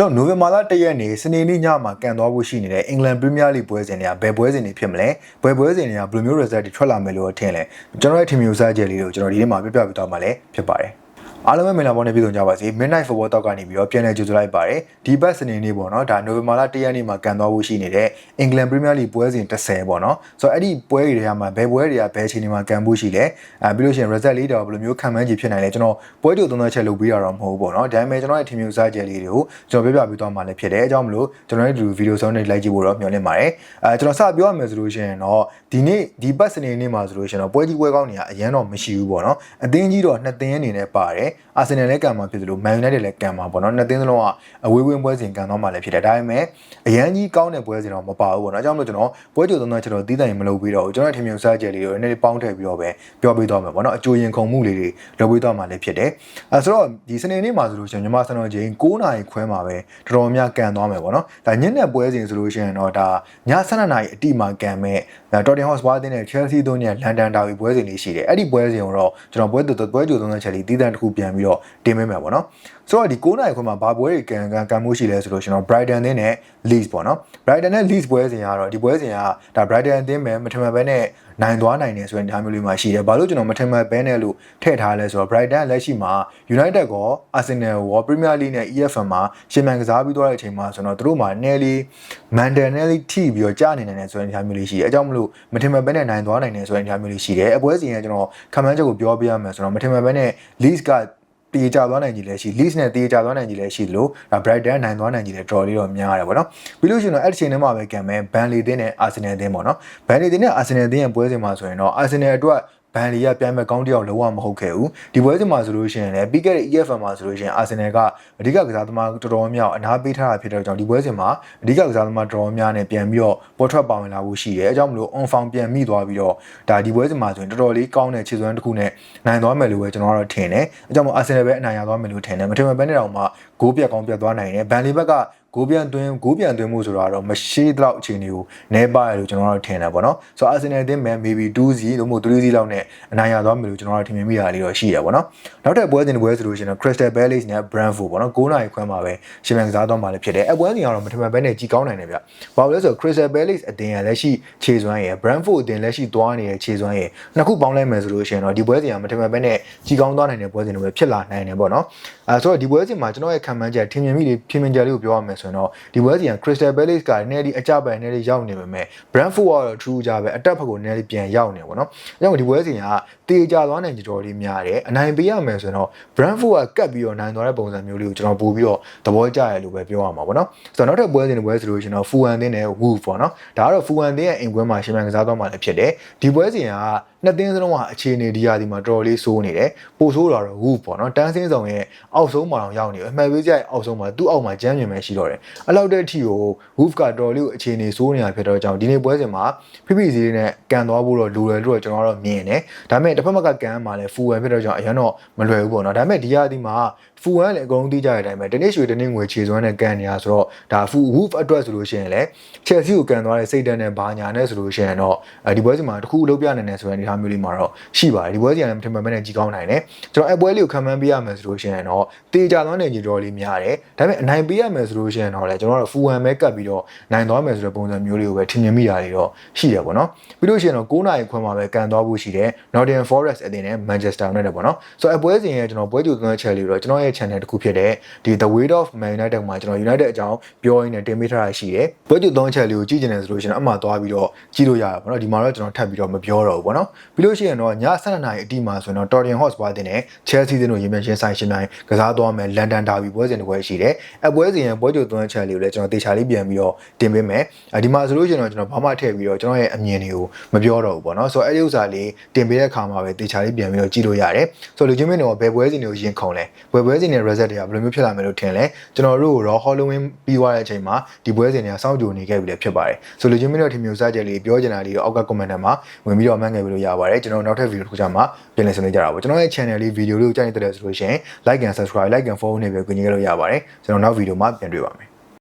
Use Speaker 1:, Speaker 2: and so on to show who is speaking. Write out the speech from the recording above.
Speaker 1: ကျွန်တော်နိုဝင်ဘာလ၁ရက်နေ့စနေနေ့ညမှာကန်သွားဖို့ရှိနေတဲ့အင်္ဂလန်ပရီးမီးယားလိပွဲစဉ်တွေကဘယ်ပွဲစဉ်တွေဖြစ်မလဲဘယ်ပွဲစဉ်တွေကဘယ်လိုမျိုး result တွေထွက်လာမယ်လို့ထင်လဲကျွန်တော်ရဲ့ team မျိုးစားချက်လေးကိုကျွန်တော်ဒီနေ့မှာပြပြပေးသွားမှာလည်းဖြစ်ပါတယ် အားလုံးပဲမင်္ဂလာပါနဲ့ပြည်သူကြပါစေ Midnight Football Talk ကနေပြီးတော့ပြန်လည်ကြိုဆိုလိုက်ပါတယ်ဒီဘက်စနေနေ့ပေါ့နော်ဒါနိုဝင်ဘာလ၁ရက်နေ့မှာကန်သွားဖို့ရှိနေတဲ့အင်္ဂလန်ပရီးမီးယားလိပွဲစဉ်30ပေါ့နော်ဆိုတော့အဲ့ဒီပွဲတွေကမှဘယ်ပွဲတွေကဘယ်အချိန်တွေမှာကန်ဖို့ရှိလဲအဲပြီးလို့ရှိရင် result လေးတော့ဘယ်လိုမျိုးခံမှန်းကြည့်ဖြစ်နိုင်လဲကျွန်တော်ပွဲကြိုသုံးသပ်ချက်လုပ်ပြီးတာတော့မဟုတ်ဘူးပေါ့နော်ဒါပေမဲ့ကျွန်တော်ရဲ့ team မျိုးစားချက်လေးတွေကိုကျွန်တော်ပြပြပေးသွားမှာလည်းဖြစ်တယ်အဲကြောင့်မလို့ကျွန်တော်ရဲ့ဒီဗီဒီယိုဆောင်တွေလိုက်ကြည့်ဖို့တော့မျှော်လင့်ပါတယ်အဲကျွန်တော်စပြောရမယ်ဆိုလို့ရှိရင်တော့ဒီနေ့ဒီဘက်စနေနေ့မှာဆိုလို့ရှိရင်တော့ပွဲကြီးပွဲကောင်းတွေကအရင်တော့မရှိဘူးပေါ့နော်အသင်းကြီးတော့နှစ်သင်းအနေနဲ့ပါတယ်အာဆင်နယ်လည်းကန်မှာဖြစ်သလိုမန်ယူနိုက်တက်လည်းကန်မှာပေါ့နော်နှစ်သင်းစလုံးကအဝေးဝင်းပွဲစဉ်ကန်တော့မှလည်းဖြစ်တယ်ဒါပေမဲ့အရန်ကြီးကောင်းတဲ့ပွဲစဉ်တော့မပါဘူးပေါ့နော်အဲကြောင့်မလို့ကျွန်တော်ပွဲကြိုသုံးသပ်ချက်တော့တီးတိုင်မလုပ်ပြီးတော့ဘူးကျွန်တော်ထင်မြင်စားချက်လေးတွေနည်းနည်းပေါင်းထည့်ပြီးတော့ပဲပြောပေးသွားမယ်ပေါ့နော်အကျိုးရင်ခုံမှုလေးတွေလုပ်ပေးသွားမှလည်းဖြစ်တယ်အဲဆိုတော့ဒီစနေနေ့မှာဆိုလို့ရှိရင်မြန်မာစံတော်ချိန်9နာရီခွဲမှာပဲတော်တော်များကန်သွားမယ်ပေါ့နော်ဒါညနေပွဲစဉ်ဆိုလို့ရှိရင်တော့ဒါည7နာရီအတိမှာကန်မဲ့တော်တင်ဟော့စ်ဝါးတင်းနဲ့ Chelsea တို့နဲ့လန်ဒန်ဒါဝီပွဲစဉ်လေးရှိတယ်အဲ့ဒီပွဲစဉ်ကိုတော့ကျွန်တော်ပွဲတူပွဲကြိုသုံးသပ်ချက်လေးတီးတန့်တစ်ခုပြန်ပြီးတော့တင်ပေးမယ်ပေါ့နော်ဆိုတော့ဒီ9နိုင်ခွဲမှာဘာပွဲတွေကန်ကန်ကန်မှုရှိလဲဆိုလို့ကျွန်တော် Brighton နဲ့ Leeds ပေါ့နော် Brighton နဲ့ Leeds ပွဲစဉ်ကတော့ဒီပွဲစဉ်ကဒါ Brighton အသင်းပဲမထင်မှတ်ပဲနဲ့နိုင်သွားနိုင်တယ်ဆိုတဲ့အားမျိုးလေးမှရှိတယ်ဘာလို့ကျွန်တော်မထင်မှတ်ပဲနဲ့လို့ထည့်ထားလဲဆိုတော့ Brighton လက်ရှိမှာ United ကော Arsenal ကော Premier League နဲ့ EFL မှာရှင်မန်ကစားပြီးသွားတဲ့အချိန်မှာဆိုတော့သူတို့မှာနယ်လီ Mandel နဲ့ထိပြီးတော့ကြာနေနိုင်တယ်ဆိုတဲ့အားမျိုးလေးရှိတယ်အဲကြောင့်မလို့မထင်မှတ်ပဲနဲ့နိုင်သွားနိုင်တယ်ဆိုတဲ့အားမျိုးလေးရှိတယ်အပွဲစဉ်ကကျွန်တော်ခမန်းချက်ကိုပြောပြရမယ်ဆိုတော့မထင်မှတ်ပဲနဲ့ Leeds က တေးကြသွားနိုင်ကြီးလည်းရှိ Leeds နဲ့တေးကြသွားနိုင်ကြီးလည်းရှိသလိုဒါ Brighton နိုင်သွားနိုင်ကြီးလည်း draw လေးတော့များရတယ်ပေါ့နော်ပြီးလို့ရှိရင်တော့အဲ့ဒီချိန်ထဲမှာပဲကံမဲ့ Burnley တင်းနဲ့ Arsenal တင်းပေါ့နော် Burnley တင်းနဲ့ Arsenal တင်းရဲ့ပွဲစဉ်မှာဆိုရင်တော့ Arsenal အတွက် ဘန်လီကပြန်မဲ့ကောင်းတယောက်လုံးဝမဟုတ်ခဲ့ဘူးဒီပွဲစဉ်မှာဆိုလို့ရှိရင်လည်းပြီးခဲ့တဲ့ EFL မှာဆိုလို့ရှိရင်အာဆင်နယ်ကအဓိကကစားသမားတော်တော်များအနာပေးထားတာဖြစ်တဲ့ကြောင့်ဒီပွဲစဉ်မှာအဓိကကစားသမားတော်တော်များနဲ့ပြန်ပြီးတော့ပေါ်ထွက်ပါဝင်လာဖို့ရှိတယ်အဲကြောင့်မလို့ on form ပြန်မိသွားပြီးတော့ဒါဒီပွဲစဉ်မှာဆိုရင်တော်တော်လေးကောင်းတဲ့ခြေစွမ်းတစ်ခုနဲ့နိုင်သွားမယ်လို့ပဲကျွန်တော်ကတော့ထင်တယ်အဲကြောင့်မို့အာဆင်နယ်ပဲအနိုင်ရသွားမယ်လို့ထင်တယ်မထင်မှဘဲနဲ့တော့မှဂိုးပြတ်ကောင်းပြတ်သွားနိုင်တယ်ဘန်လီဘက်က ဂိုးပြန်သွင်းဂိုးပြန်သွင်းမှုဆိုတာတော့မရှိတော့အခြေအနေကိုနဲပါရလို့ကျွန်တော်တို့ထင်တယ်ပေါ့နော်ဆိုတော့အာဆင်နယ်အသင်းမဲ့ maybe 2-0လို့မို့3-0လောက်နဲ့အနိုင်ရသွားမယ်လို့ကျွန်တော်တို့ထင်မြင်မိတာလေးတော့ရှိရပေါ့နော်နောက်ထပ်ပွဲစဉ်တစ်ပွဲဆိုလို့ရှိရင်တော့ Crystal Palace နဲ့ Brentford ပေါ့နော်9နာရီခွဲမှာပဲရှင်မန်ကစားသွားမှာလည်းဖြစ်တယ်အပွဲစဉ်ကတော့မထင်မှန်ပဲနဲ့ကြီးကောင်းနိုင်တယ်ဗျဘာလို့လဲဆိုတော့ Crystal Palace အသင်းရလက်ရှိခြေစွမ်းရယ် Brentford အသင်းလက်ရှိသွားနေတဲ့ခြေစွမ်းရယ်နှစ်ခုပေါင်းလိုက်မယ်ဆိုလို့ရှိရင်တော့ဒီပွဲစဉ်ကမထင်မှန်ပဲနဲ့ကြီးကောင်းသွားနိုင်တဲ့ပွဲစဉ်တွေပဲဖြစ်လာနိုင်တယ်ပေါ့နော်အဲဆိုတော့ဒီပွဲစဉ်မှာကျွန်တော်ရဲ့ခံမှန်းချက်ထင်မြင်မိလေးထင်မြင်ချက်လေးကိုပြောရမယ်ဆိုရင်တော့ဒီပွဲစဉ်က Crystal Palace ကနည်းနည်းအကြပိုင်နည်းနည်းရောက်နေပေမဲ့ Brentford ကတော့ true ကြပဲအတက်ဖက်ကိုနည်းနည်းပြန်ရောက်နေပေါ့နော်အဲကြောင့်ဒီပွဲစဉ်ကတေကြသွားနိုင်ကြတော်လေးများတယ်အနိုင်ပေးရမယ်ဆိုရင်တော့ Brentford ကကတ်ပြီးတော့နိုင်သွားတဲ့ပုံစံမျိုးလေးကိုကျွန်တော်ပို့ပြီးတော့သဘောကျရလို့ပဲပြောရမှာပေါ့နော်ဆိုတော့နောက်ထပ်ပွဲစဉ်တွေပွဲဆိုလို့ရှိရင်တော့ Fulham တင်းနဲ့ Wolves ပေါ့နော်ဒါကတော့ Fulham တင်းရဲ့အိမ်ကွင်းမှာရှင်မန်ကစားသွားမှလည်းဖြစ်တယ်ဒီပွဲစဉ်ကနှစ်သင်းစလုံးကအခြေအနေဒီရာဒီမှာတော်တော်လေးစိုးနေတယ်ပိုဆိုးတာတော့ Wolves ပေါ့နော်တန်းစင်းဆောင်ရဲ့အောက်ဆုံးမှာတော့ရောက်နေတယ်အမှန်ပေးကြရဲ့အောက်ဆုံးမှာသူ့အောက်မှာကျမ်းမြင်ပဲရှိတော့တယ်အဲ့လောက်တဲ့အထိကို Wolves ကတော်တော်လေးကိုအခြေအနေစိုးနေတာဖြစ်တော့ကြောင့်ဒီနေ့ပွဲစဉ်မှာဖိဖိစီလေးနဲ့ကန်သွားဖို့တော့လိုတယ်လို့ကျွန်တော်ကတော့မြင်တယ်ဒါပေမဲ့တစ်ဖက်မကကန်မှာလဲ Fulham ဖြစ်တော့ကြောင့်အရင်တော့မလွယ်ဘူးပေါ့နော်ဒါပေမဲ့ဒီရာဒီမှာဖူဝမ်လည်းအကုန်လုံးသိကြတဲ့အတိုင်းပဲတနေ့ရွှေတနေ့ငွေခြေစွမ်းနဲ့ကန်နေတာဆိုတော့ဒါဖူ Wolf အတွက်ဆိုလို့ရှိရင်လည်း Chelsea ကိုကန်သွားတဲ့စိတ်ဓာတ်နဲ့ဘာညာနဲ့ဆိုလို့ရှိရင်တော့ဒီပွဲစီမှာတခုလုံးပြနိုင်တယ်ဆိုတဲ့အနေအထားမျိုးလေးမှာတော့ရှိပါတယ်ဒီပွဲစီကလည်းမထင်မှန်နဲ့ကြီးကောင်းနိုင်တယ်ကျွန်တော်အပွဲလေးကိုခံမှန်းပေးရမယ်ဆိုလို့ရှိရင်တော့တေချာသွားနိုင်ကြတော်လေးများတယ်ဒါပေမဲ့အနိုင်ပေးရမယ်ဆိုလို့ရှိရင်တော့လည်းကျွန်တော်တို့ဖူဝမ်ပဲကတ်ပြီးတော့နိုင်သွားမယ်ဆိုတဲ့ပုံစံမျိုးလေးကိုပဲထင်မြင်မိတာတွေတော့ရှိတယ်ပေါ့နော်ပြီးလို့ရှိရင်တော့9နိုင်ခွဲမှာပဲကန်သွားဖို့ရှိတယ် Nottingham Forest အသင်းနဲ့ Manchester United ပေါ့နော်ဆိုတော့အပွဲစဉ်ရဲ့ကျွန်တော်ပွဲကြိုသွင်းချက်လေးတော့ကျွန်တော်ရဲ့ channel တစ်ခုဖြစ်တဲ့ဒီ The Weight of Man United မှာကျွန်တော် United အကြောင်းပြောရင်းနဲ့တင်ပေးထားတာရှိတယ်။ပွဲတူသုံးချက်လေးကိုကြည့်ကျင်တယ်ဆိုလို့ရှိရင်အမှသွားပြီးတော့ကြည့်လို့ရတာပေါ့နော်ဒီမှာတော့ကျွန်တော်ထပ်ပြီးတော့မပြောတော့ဘူးပေါ့နော်ပြီးလို့ရှိရင်တော့ည7:00နာရီအတိမှာဆိုရင်တော့ Tottenham Hotspur တင်နဲ့ Chelsea တင်တို့ရင်ပြန်ရှင်းဆိုင်ရှင်းတိုင်းကစားသွားမယ် London Derby ပွဲစဉ်တစ်ပွဲရှိတယ်။အပွဲစဉ်ရဲ့ပွဲတူသုံးချက်လေးကိုလည်းကျွန်တော်တေချာလေးပြန်ပြီးတော့တင်ပေးမယ်။အဲဒီမှာဆိုလို့ရှိရင်တော့ကျွန်တော်ဘာမှထည့်ပြီးတော့ကျွန်တော်ရဲ့အမြင်တွေကိုမပြောတော့ဘူးပေါ့နော်။ဆိုတော့အဲ့ဒီဥစ္စာလေးတင်ပေးတဲ့အခါမှာပဲတေချာလေးပြန်ပြီးတော့ကြည့်လို့ရတယ်။ဆိုတော့လူချင်းမင်းတို့ဘယ်ပွဲစဉ်တွေကိုရင်ခုန်လဲ။ဘယ်ပွဲစဉ်တွေ result တွေကဘယ်လိုမျိုးဖြစ်လာမယ်လို့ထင်လဲကျွန်တော်တို့တော့ Halloween ပြီးသွားတဲ့အချိန်မှာဒီပွဲစဉ်တွေကစောင့်ကြိုနေခဲ့ပြီလည်းဖြစ်ပါတယ်ဆိုလိုချင်းမင်းတို့ထင်မျိုးစားချက်လေးပြောချင်တာလေးတော့အောက်က comment ထဲမှာဝင်ပြီးတော့မှတ်ငယ်ပြီးလို့ရပါတယ်ကျွန်တော်နောက်ထပ်ဗီဒီယိုတစ်ခုကြမှာပြန်လည်ဆွေးနွေးကြတာပေါ့ကျွန်တော်ရဲ့ channel လေးဗီဒီယိုလေးကိုကြိုက်နေတဲ့ဆိုလို့ရှိရင် like and subscribe like and follow နဲ့ပဲကူညီခဲ့လို့ရပါတယ်ကျွန်တော်နောက်ဗီဒီယိုမှာပြန်တွေ့ပါမယ်